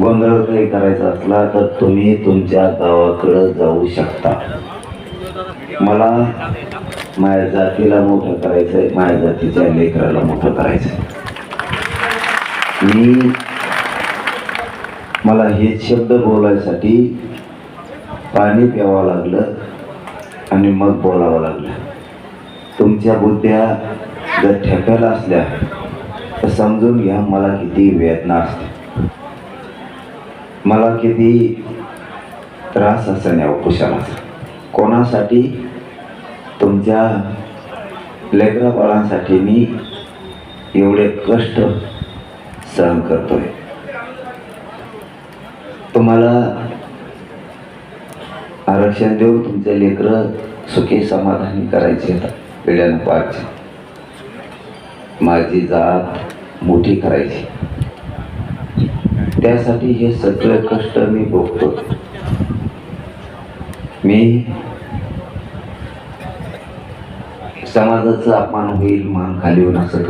गोंधळ काही करायचा असला तर तुम्ही तुमच्या गावाकडं जाऊ शकता. मला माझ्या जातीला मोठं करायचं आहे माझ्या जातीच्या लेकराला मोठं करायचं आहे मी मला हे शब्द बोलायसाठी पाणी प्यावं लागलं आणि मग बोलावं लागलं. तुमच्या बुद्ध्या जर ठेप्याला असल्या तर समजून घ्या मला किती वेदना असते मला किती त्रास असण्या कुशालाचा कोणासाठी? तुमच्या लेकरा बाळांसाठी मी एवढे कष्ट सहन करतोय. तुम्हाला आरक्षण देऊन तुमचे लेकरं सुखी समाधानी करायचे पिढ्यानं पारचे माझी जात मोठी करायची. त्यासाठी हे सगळे कष्ट मी भोगतो. मी समाजाचा अपमान होईल मान खाली होऊन असं